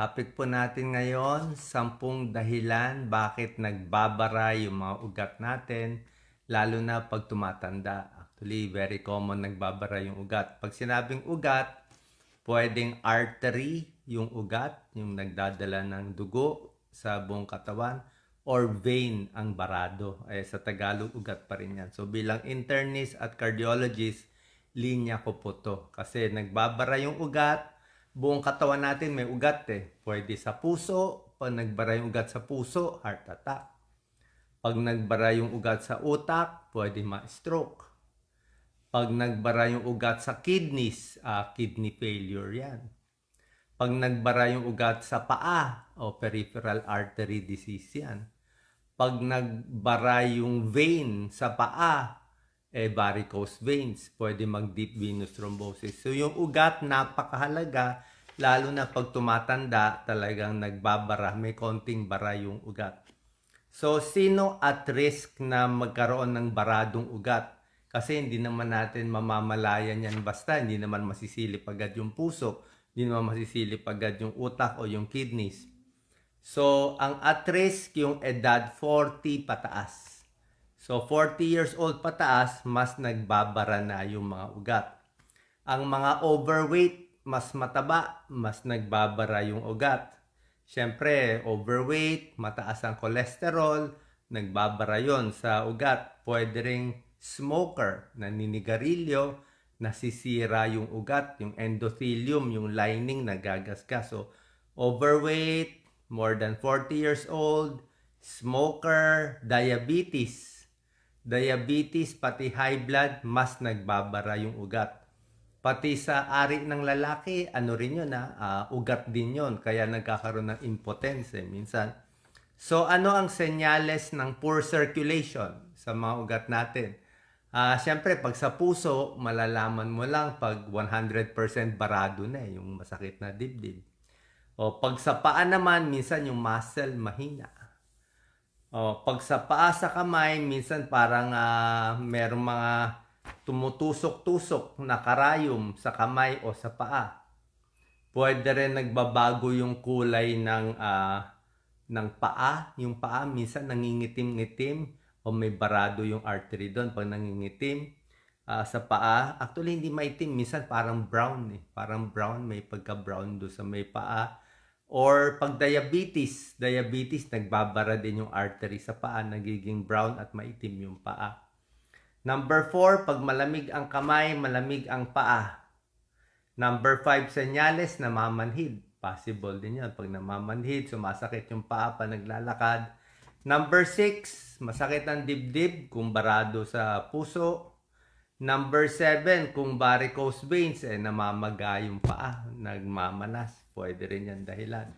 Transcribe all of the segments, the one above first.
Topic po natin ngayon, sampung dahilan bakit nagbabara yung mga ugat natin, lalo na pag tumatanda. Actually, very common nagbabara yung ugat. Pag sinabing ugat, pwedeng artery yung ugat, yung nagdadala ng dugo sa buong katawan, or vein ang barado. Eh, sa Tagalog, ugat pa rin yan. So bilang internist at cardiologist, linya ko po to. Kasi nagbabara yung ugat, buong katawan natin may ugat eh. Pwede sa puso, pag nagbara yung ugat sa puso, heart attack. Pag nagbara yung ugat sa utak, pwede ma-stroke. Pag nagbara yung ugat sa kidneys, ah, kidney failure yan. Pag nagbara yung ugat sa paa, o peripheral artery disease yan. Pag nagbara yung vein sa paa, eh varicose veins, pwede mag deep venous thrombosis. So yung ugat napakahalaga lalo na pag tumatanda, talagang nagbabara, may konting bara yung ugat. So sino at risk na magkaroon ng baradong ugat? Kasi hindi naman natin mamamalayan yan basta, hindi naman masisilip agad yung puso, hindi naman masisilip agad yung utak o yung kidneys. So, ang at risk yung edad 40 pataas. So, 40 years old pataas, mas nagbabara na yung mga ugat. Ang mga overweight, mas mataba, mas nagbabara yung ugat. Siyempre, overweight, mataas ang cholesterol, nagbabara yon sa ugat. Pwede ring smoker, naninigarilyo, nasisira yung ugat, yung endothelium, yung lining nagagasgas. So, overweight, more than 40 years old, smoker, diabetes. Diabetes, pati high blood, mas nagbabara yung ugat. Pati sa ari ng lalaki, ano rin yun ha, ah, ugat din yun. Kaya nagkakaroon ng impotence eh, minsan. So ano ang senyales ng poor circulation sa mga ugat natin? Ah, Siyempre, pag sa puso, malalaman mo lang pag 100% barado na eh, yung masakit na dibdib. O pag sa paa naman, minsan yung muscle mahina. O pag sa paa sa kamay, minsan parang ah, merong mga tumutusok-tusok na karayom sa kamay o sa paa. Pwede rin nagbabago yung kulay ng ah, ng paa. Yung paa minsan nangingitim-ngitim o may barado yung artery doon pag nangingitim ah, sa paa. Actually, hindi maitim. Minsan parang brown eh. Parang brown. May pagka-brown doon sa may paa. Or pag diabetes, diabetes, nagbabara din yung artery sa paa. Nagiging brown at maitim yung paa. Number 4, pag malamig ang kamay, malamig ang paa. Number 5, senyales na mamanhid. Possible din yan. Pag namamanhid, sumasakit yung paa pa naglalakad. Number 6, masakit ang dibdib kung barado sa puso. Number 7, kung varicose veins, eh, namamaga yung paa, nagmamanas. Pwede rin yan dahilan.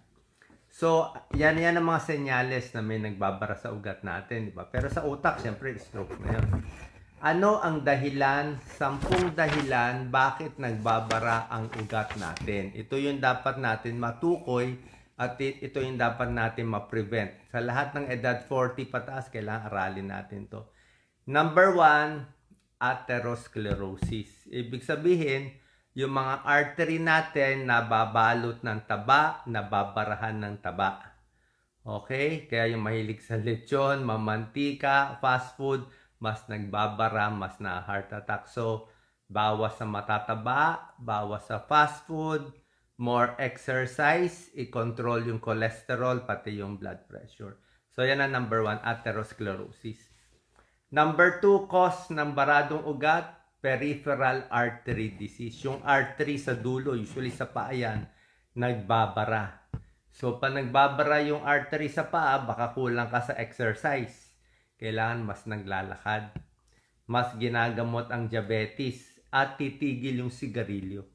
So, yan yan ang mga senyales na may nagbabara sa ugat natin, di ba? Pero sa utak, siyempre, stroke na yun. Ano ang dahilan, sampung dahilan, bakit nagbabara ang ugat natin? Ito yung dapat natin matukoy at ito yung dapat natin ma-prevent. Sa lahat ng edad 40 pataas, kailangan aralin natin to. Number one, atherosclerosis. Ibig sabihin, yung mga artery natin nababalot ng taba, nababarahan ng taba. Okay? Kaya yung mahilig sa lechon, mamantika, fast food, mas nagbabara, mas na heart attack. So, bawas sa matataba, bawas sa fast food, more exercise, i-control yung cholesterol, pati yung blood pressure. So, yan ang number one, atherosclerosis. Number two, cause ng baradong ugat, peripheral artery disease. Yung artery sa dulo, usually sa paa yan, nagbabara. So, pag nagbabara yung artery sa paa, baka kulang ka sa exercise. Kailangan mas naglalakad. Mas ginagamot ang diabetes at titigil yung sigarilyo.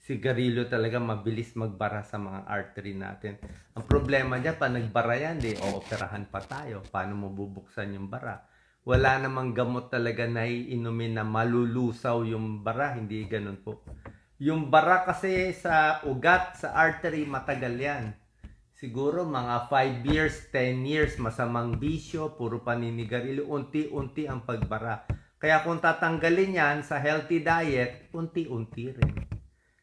Sigarilyo talaga mabilis magbara sa mga artery natin. Ang problema niya, pag nagbara yan, di, ooperahan pa tayo. Paano mo bubuksan yung bara? Wala namang gamot talaga na iinumin na malulusaw yung bara. Hindi ganun po. Yung bara kasi sa ugat, sa artery, matagal yan. Siguro mga 5 years, 10 years, masamang bisyo, puro paninigarilyo, unti-unti ang pagbara. Kaya kung tatanggalin yan sa healthy diet, unti-unti rin.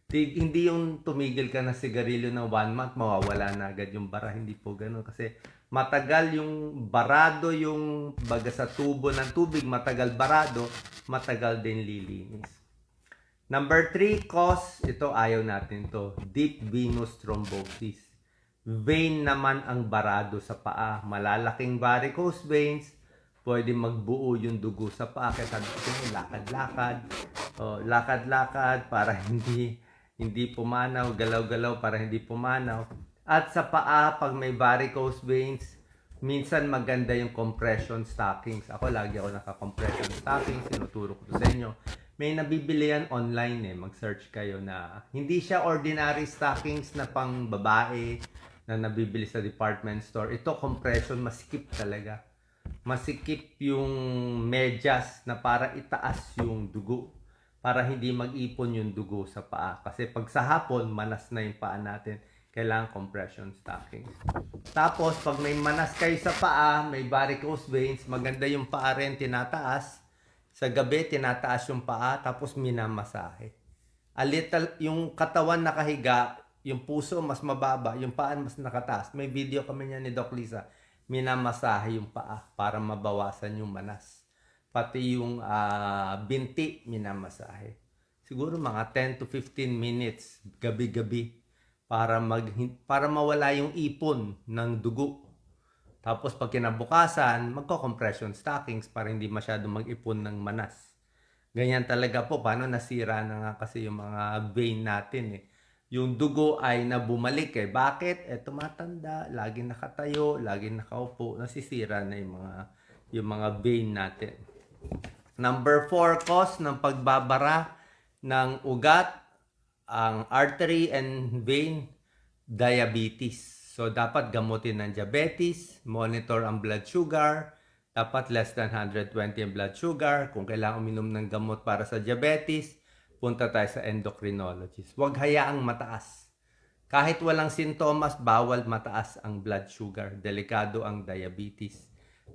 Di- hindi yung tumigil ka na sigarilyo ng one month, mawawala na agad yung bara. Hindi po ganun. Kasi matagal yung barado yung baga sa tubo ng tubig, matagal barado, matagal din lilinis. Number three cause, ito ayaw natin to, deep venous thrombosis. Vein naman ang barado sa paa. Malalaking varicose veins, pwede magbuo yung dugo sa paa. Kaya sabi ko, lakad-lakad. O, lakad-lakad para hindi hindi pumanaw, galaw-galaw para hindi pumanaw. At sa paa, pag may varicose veins, minsan maganda yung compression stockings. Ako lagi ako naka-compression stockings, tinuturo ko to sa inyo. May nabibili yan online eh, mag-search kayo na hindi siya ordinary stockings na pang babae na nabibili sa department store. Ito compression, masikip talaga. Masikip yung medyas na para itaas yung dugo para hindi mag-ipon yung dugo sa paa. Kasi pag sa hapon, manas na yung paa natin. Kailangan compression stocking. Tapos, pag may manas kayo sa paa, may varicose veins, maganda yung paa rin tinataas. Sa gabi, tinataas yung paa, tapos minamasahe. A little, yung katawan nakahiga, yung puso mas mababa, yung paa mas nakataas. May video kami niya ni Doc Lisa. Minamasahe yung paa para mabawasan yung manas pati yung ah, binti minamasahe. Siguro mga 10 to 15 minutes gabi-gabi para mag para mawala yung ipon ng dugo. Tapos pag kinabukasan, magko-compression stockings para hindi masyado mag-ipon ng manas. Ganyan talaga po paano nasira na nga kasi yung mga vein natin eh. Yung dugo ay na bumalik eh. Bakit? Eh tumatanda, lagi nakatayo, lagi nakaupo, nasisira na yung mga yung mga vein natin. Number 4 cause ng pagbabara ng ugat, ang artery and vein, diabetes. So, dapat gamutin ng diabetes, monitor ang blood sugar, dapat less than 120 ang blood sugar. Kung kailangan uminom ng gamot para sa diabetes, punta tayo sa endocrinologist. Huwag hayaang mataas. Kahit walang sintomas, bawal mataas ang blood sugar. Delikado ang diabetes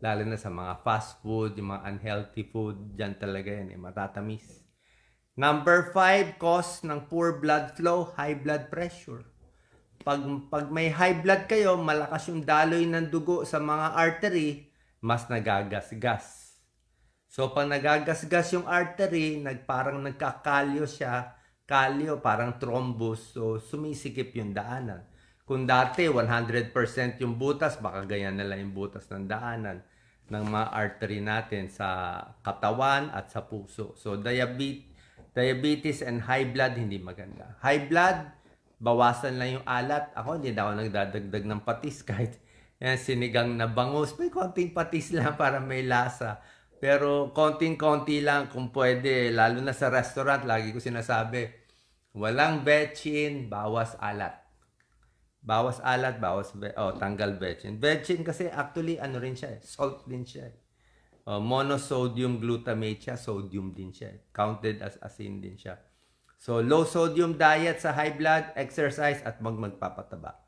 lalo na sa mga fast food, yung mga unhealthy food, dyan talaga yan, eh, matatamis. Number five, cause ng poor blood flow, high blood pressure. Pag, pag may high blood kayo, malakas yung daloy ng dugo sa mga artery, mas nagagasgas. So, pag nagagasgas yung artery, nag, parang nagkakalyo siya, kalyo, parang thrombus, so sumisikip yung daanan. Kung dati 100% yung butas, baka ganyan na lang yung butas ng daanan ng mga artery natin sa katawan at sa puso. So diabetes, diabetes and high blood hindi maganda. High blood, bawasan lang yung alat. Ako hindi na ako nagdadagdag ng patis kahit yan, sinigang na bangus. May konting patis lang para may lasa. Pero konting-konti lang kung pwede, lalo na sa restaurant, lagi ko sinasabi, walang betchin, bawas alat. Bawas alat, bawas be- oh, tanggal betchin. Betchin kasi actually ano rin siya, eh, salt din siya. eh. Oh, monosodium glutamate siya, sodium din siya. Counted as asin din siya. So low sodium diet sa high blood, exercise at mag magpapataba.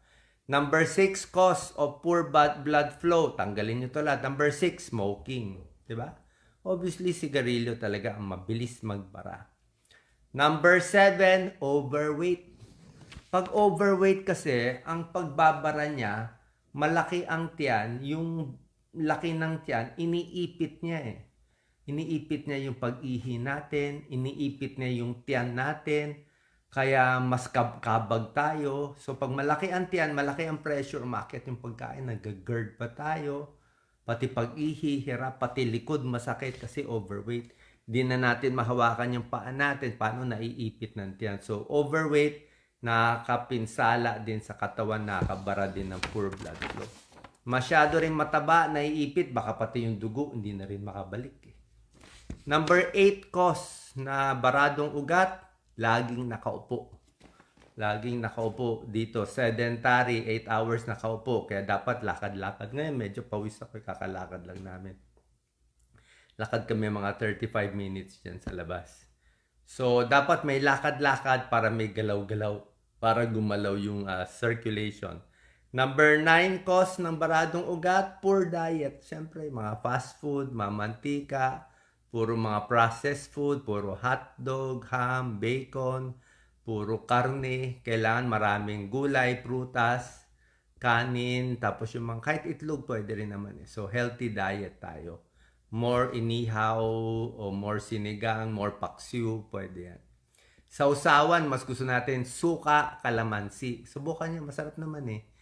Number 6 cause of poor blood flow. Tanggalin niyo to lahat. Number 6 smoking, 'di ba? Obviously sigarilyo talaga ang mabilis magbara. Number 7 overweight. Pag overweight kasi, ang pagbabara niya, malaki ang tiyan, yung laki ng tiyan, iniipit niya eh. Iniipit niya yung pag-ihi natin, iniipit niya yung tiyan natin, kaya mas kab- kabag tayo. So pag malaki ang tiyan, malaki ang pressure, umakit yung pagkain, nag-GERD pa tayo. Pati pag-ihi, hirap, pati likod masakit kasi overweight. Di na natin mahawakan yung paa natin, paano naiipit ng tiyan. So overweight, nakakapinsala din sa katawan, nakakabara din ng poor blood flow. Masyado rin mataba, naiipit, baka pati yung dugo, hindi na rin makabalik. Eh. Number 8 cause na baradong ugat, laging nakaupo. Laging nakaupo dito, sedentary, 8 hours nakaupo. Kaya dapat lakad-lakad. Ngayon medyo pawis ako, kakalakad lang namin. Lakad kami mga 35 minutes dyan sa labas. So, dapat may lakad-lakad para may galaw-galaw para gumalaw yung ah, circulation. Number 9 cause ng baradong ugat, poor diet. Siyempre, mga fast food, mga mantika, puro mga processed food, puro hotdog, ham, bacon, puro karne, kailangan maraming gulay, prutas, kanin, tapos yung mga kahit itlog pwede rin naman eh. So healthy diet tayo. More inihaw o more sinigang, more paksiw, pwede yan. Sa usawan, mas gusto natin suka, kalamansi. Subukan nyo, masarap naman eh.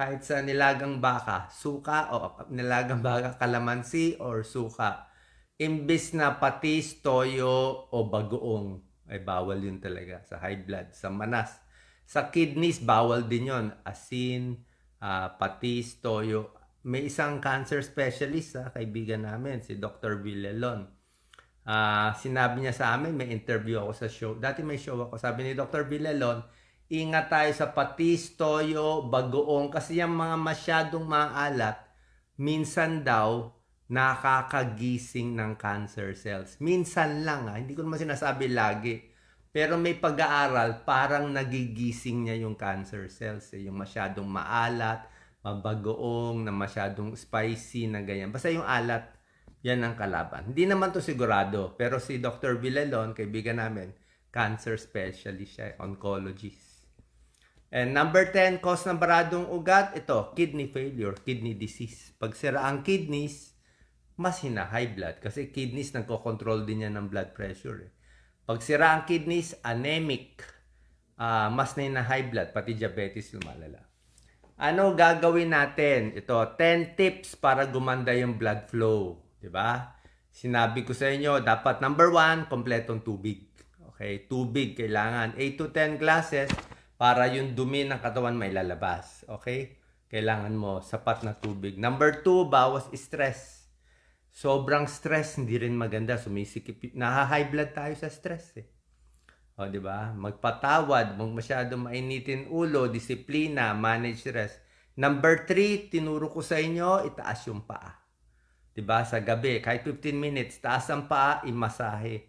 Kahit sa nilagang baka, suka o nilagang baka, kalamansi or suka. Imbis na patis, toyo o bagoong, ay bawal yun talaga sa high blood, sa manas. Sa kidneys, bawal din yon Asin, ah, patis, toyo. May isang cancer specialist, ha, kaibigan namin, si Dr. Villalon. Ah, sinabi niya sa amin, may interview ako sa show. Dati may show ako. Sabi ni Dr. Villalon, ingat tayo sa patis, toyo, bagoong. Kasi yung mga masyadong maalat, minsan daw, nakakagising ng cancer cells. Minsan lang, ha? hindi ko naman sinasabi lagi. Pero may pag-aaral, parang nagigising niya yung cancer cells. Eh. Yung masyadong maalat, mabagoong, na masyadong spicy, na ganyan. Basta yung alat, yan ang kalaban. Hindi naman to sigurado, pero si Dr. Villalon, kaibigan namin, cancer specialist siya, oncologist. And number 10, cause ng baradong ugat, ito, kidney failure, kidney disease. Pag sira ang kidneys, mas hina high blood kasi kidneys nagko-control din yan ng blood pressure. Eh. Pag sira ang kidneys, anemic, ah, mas na high blood, pati diabetes lumalala. Ano gagawin natin? Ito, 10 tips para gumanda yung blood flow. ba? Sinabi ko sa inyo, dapat number 1, kompletong tubig. Okay, tubig kailangan 8 to 10 glasses para yung dumi ng katawan may lalabas. Okay? Kailangan mo sapat na tubig. Number 2, bawas stress. Sobrang stress, hindi rin maganda. Sumisikip. Naha-high blood tayo sa stress eh. O, di ba? Magpatawad, huwag masyado mainitin ulo, disiplina, manage stress. Number three, tinuro ko sa inyo, itaas yung paa. Di ba? Sa gabi, kahit 15 minutes, taas ang paa, imasahe.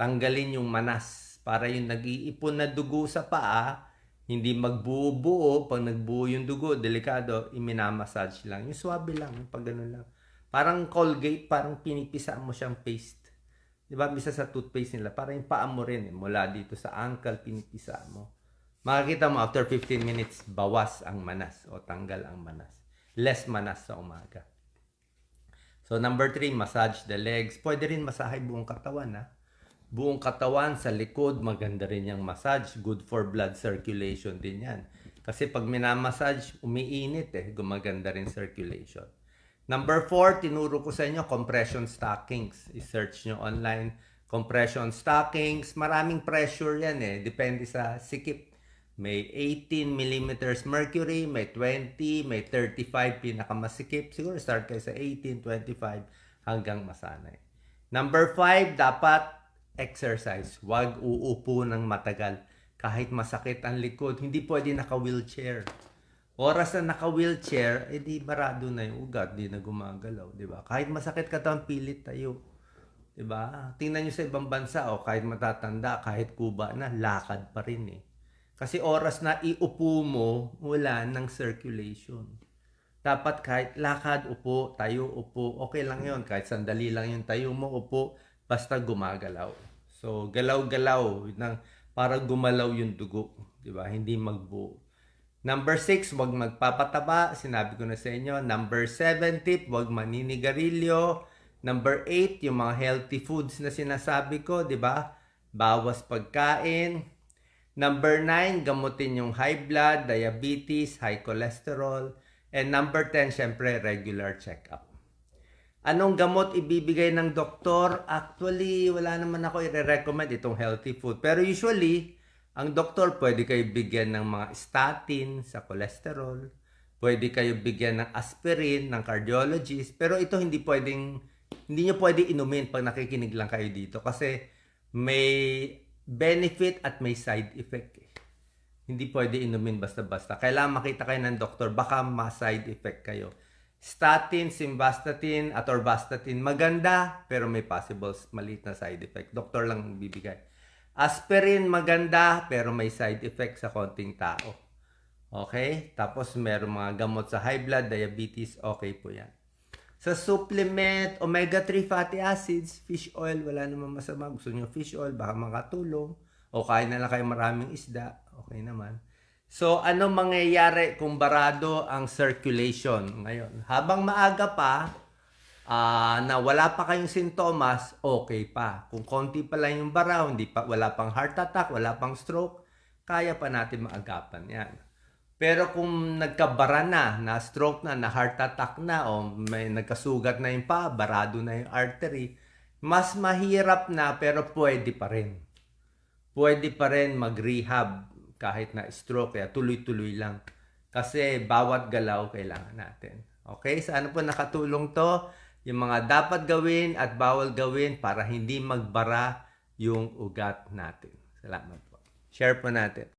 Tanggalin yung manas para yung nag-iipon na dugo sa paa, hindi magbuo-buo. Pag nagbuo yung dugo, delikado, iminamassage lang. Yung swabe lang, yung pag ganun lang. Parang Colgate, parang pinipisa mo siyang paste. Di ba? Bisa sa toothpaste nila, parang yung paa mo rin, eh, mula dito sa ankle, pinipisa mo. Makikita mo, after 15 minutes, bawas ang manas o tanggal ang manas. Less manas sa umaga. So, number three, massage the legs. Pwede rin masahe buong katawan, ha? Buong katawan sa likod, maganda rin yung massage. Good for blood circulation din yan. Kasi pag minamassage, umiinit eh. Gumaganda rin circulation. Number four, tinuro ko sa inyo, compression stockings. I-search nyo online. Compression stockings, maraming pressure yan eh. Depende sa sikip. May 18 millimeters mercury, may 20, may 35 pinakamasikip. Siguro start kayo sa 18, 25 hanggang masanay. Number 5, dapat exercise. Huwag uupo ng matagal. Kahit masakit ang likod, hindi pwede naka-wheelchair. Oras na naka-wheelchair, edi barado na yung ugat, di na gumagalaw, di ba? Kahit masakit ka tawang pilit tayo. Di ba? Tingnan nyo sa ibang bansa, o kahit matatanda, kahit kuba na, lakad pa rin eh. Kasi oras na iupo mo, wala ng circulation. Dapat kahit lakad, upo, tayo, upo, okay lang yon Kahit sandali lang yung tayo mo, upo, basta gumagalaw. So, galaw-galaw ng, para gumalaw yung dugo. Di ba? Hindi magbuo. Number 6, wag magpapataba. Sinabi ko na sa inyo. Number 7 tip, wag maninigarilyo. Number 8, yung mga healthy foods na sinasabi ko, di ba? Bawas pagkain. Number 9, gamutin yung high blood, diabetes, high cholesterol. And number 10, syempre, regular check-up. Anong gamot ibibigay ng doktor? Actually, wala naman ako i-recommend itong healthy food. Pero usually, ang doktor pwede kayo bigyan ng mga statin sa cholesterol. Pwede kayo bigyan ng aspirin ng cardiologist. Pero ito hindi pwedeng, hindi nyo pwede inumin pag nakikinig lang kayo dito. Kasi may benefit at may side effect. eh. Hindi pwede inumin basta-basta. Kailangan makita kayo ng doktor. Baka ma-side effect kayo. Statin, simvastatin, atorvastatin, maganda, pero may possible maliit na side effect. Doktor lang ang bibigay. Aspirin, maganda, pero may side effect sa konting tao. Okay? Tapos meron mga gamot sa high blood, diabetes, okay po yan. Sa supplement, omega-3 fatty acids, fish oil, wala namang masama. Gusto nyo fish oil, baka makatulong. O kain na lang kayo maraming isda, okay naman. So, ano mangyayari kung barado ang circulation ngayon? Habang maaga pa, ah, na wala pa kayong sintomas, okay pa. Kung konti pa lang yung bara, hindi pa, wala pang heart attack, wala pang stroke, kaya pa natin maagapan yan. Pero kung nagkabara na, na stroke na, na heart attack na, o may nagkasugat na yung pa, barado na yung artery, mas mahirap na pero pwede pa rin. Pwede pa rin mag-rehab kahit na stroke, kaya tuloy-tuloy lang. Kasi bawat galaw kailangan natin. Okay? Sana po nakatulong to yung mga dapat gawin at bawal gawin para hindi magbara yung ugat natin. Salamat po. Share po natin.